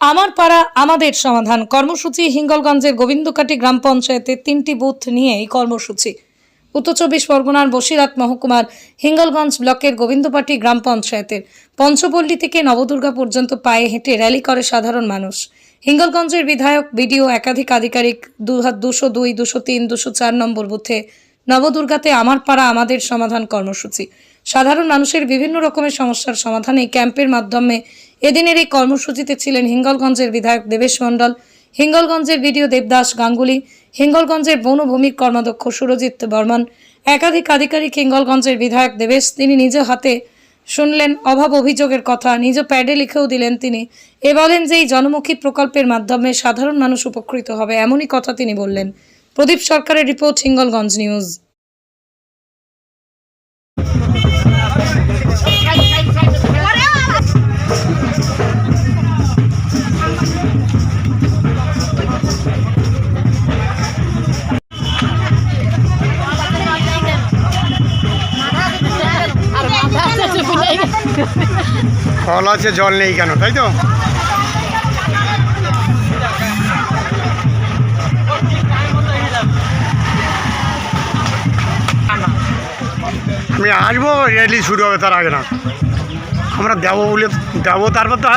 আমার পাড়া, আমাদের সমাধান। কর্মসূচি হিঙ্গলগঞ্জের গোবিন্দকাটি গ্রাম পঞ্চায়েতের তিনটি বুথ নিয়ে এই কর্মসূচি। উত্তর চব্বিশ পরগনার বসিরাত মহকুমার হিঙ্গলগঞ্জ ব্লকের গোবিন্দপাটি গ্রাম পঞ্চায়েতের পঞ্চপল্লী থেকে নবদুর্গা পর্যন্ত পায়ে হেঁটে র্যালি করে সাধারণ মানুষ। হিঙ্গলগঞ্জের বিধায়ক, বিডিও, একাধিক আধিকারিক দু দুশো দুই, দুশো তিন, দুশো চার নম্বর বুথে নবদুর্গাতে আমার পাড়া, আমাদের সমাধান কর্মসূচি। সাধারণ মানুষের বিভিন্ন রকমের সমস্যার সমাধান এই ক্যাম্পের মাধ্যমে এদিনের এই কর্মসূচিতে ছিলেন হিঙ্গলগঞ্জের বিধায়ক দেবেশ মণ্ডল, হিঙ্গলগঞ্জের বিডিও দেবদাস গাঙ্গুলি, হিঙ্গলগঞ্জের বনভূমির কর্মাধ্যক্ষ সুরজিৎ বর্মন, একাধিক আধিকারিক হিঙ্গলগঞ্জের বিধায়ক দেবেশ, তিনি নিজ হাতে শুনলেন অভাব অভিযোগের কথা, নিজ প্যাডে লিখেও দিলেন তিনি, এ বলেন যে এই জনমুখী প্রকল্পের মাধ্যমে সাধারণ মানুষ উপকৃত হবে এমনই কথা তিনি বললেন। প্রদীপ সরকারের রিপোর্ট, হিঙ্গলগঞ্জ নিউজ। কল আছে, জল নেই কেন, তাই তো? আমি আসব, রেলি শুরু হবে তার আগে না। আমরা দেবো বলে দেবো, তারপর তো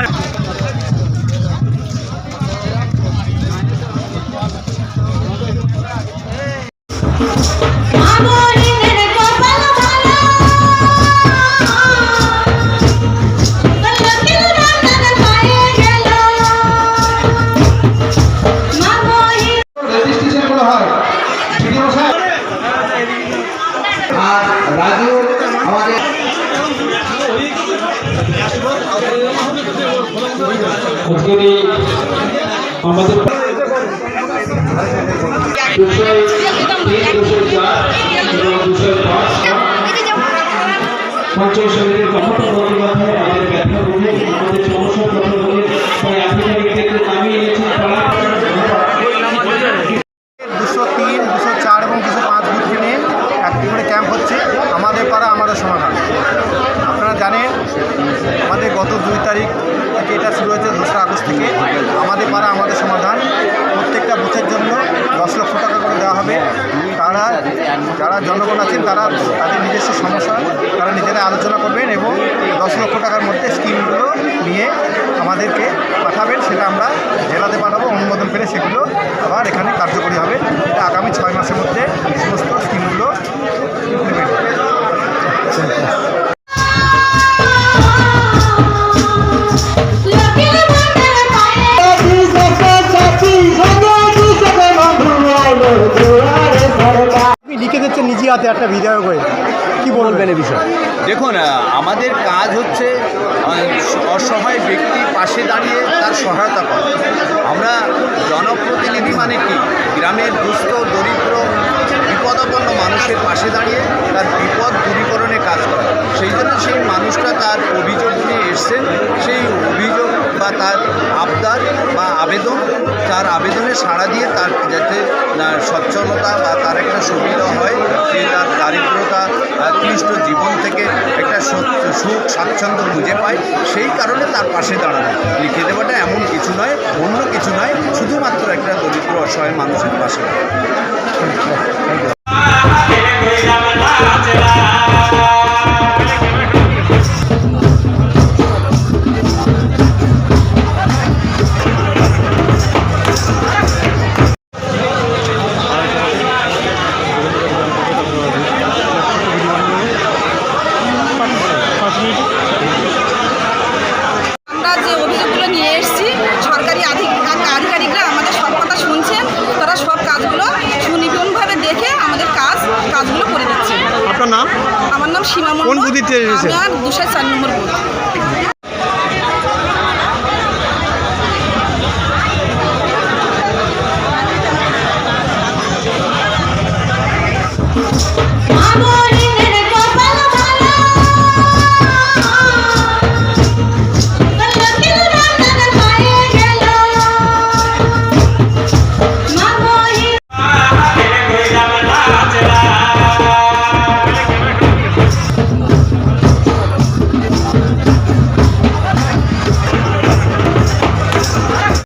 রাজু আমাদের আমাদের দুশো তিন দুশো চার এবং দুশো পাঁচ পঞ্চায়েত সমিতির কর্মকর্তা বন্দ্যোপাধ্যায় আমাদের ব্যথা বুঝে আমাদের সমস্যার কথা বলে প্রায় আধিকারিক থেকে নামিয়ে এনেছেন তারা দুশো তিন দুশো চার এবং দুশো পাঁচ বুথকে নিয়ে একটি করে ক্যাম্প হচ্ছে আমাদের পাড়া আমাদের সমাধান আপনারা জানেন আমাদের গত দুই তারিখ থেকে এটা শুরু হয়েছে দোসরা আগস্ট থেকে। আমাদের পাড়া, আমাদের সমাধান। প্রত্যেকটা বুথের জন্য দশ লক্ষ টাকা করে দেওয়া হবে। তারা, যারা জনগণ আছেন, তারা তাদের নিজস্ব সমস্যা, তারা নিজেরা আলোচনা করবেন এবং দশ লক্ষ টাকার মধ্যে স্কিমগুলো নিয়ে আমাদেরকে পাঠাবেন। সেটা আমরা জেলাতে পাঠাবো, অনুমোদন পেলে সেগুলো আবার এখানে কার্যকরী হবে। এটা আগামী ছয় মাসের মধ্যে সমস্ত স্কিমগুলো হাতে একটা বিধায়ক হয়ে কি বলবেন? এই বিষয়ে? দেখুন আমাদের কাজ হচ্ছে অসহায় ব্যক্তির পাশে দাঁড়িয়ে তার সহায়তা করা। আমরা জনপ্রতিনিধি মানে কি? গ্রামের দুস্থ, দরিদ্র, বিপদাপন্ন মানুষের পাশে দাঁড়িয়ে তার বিপদ দূরীকরণে কাজ করে। সেই জন্য সেই মানুষটা তার অভিযোগ নিয়ে এসছেন। সেই অভিযোগ বা তার আবদার বা আবেদন, তার আবেদনে সাড়া দিয়ে তার যাতে সচ্ছলতা বা তার একটা সুবিধা হয় আহ, ক্লিষ্ট জীবন থেকে একটা সুখ স্বাচ্ছন্দ্য খুঁজে পায় সেই কারণে তার পাশে দাঁড়ানো। লিখে দেওয়াটা এমন কিছু নয় অন্য কিছু নয় শুধুমাত্র একটা দরিদ্র অসহায় মানুষের পাশে। নাম? আমার নাম সীমা কোন বুথিতে এসেছেন? আমার দুশো চার নম্বর বুথ।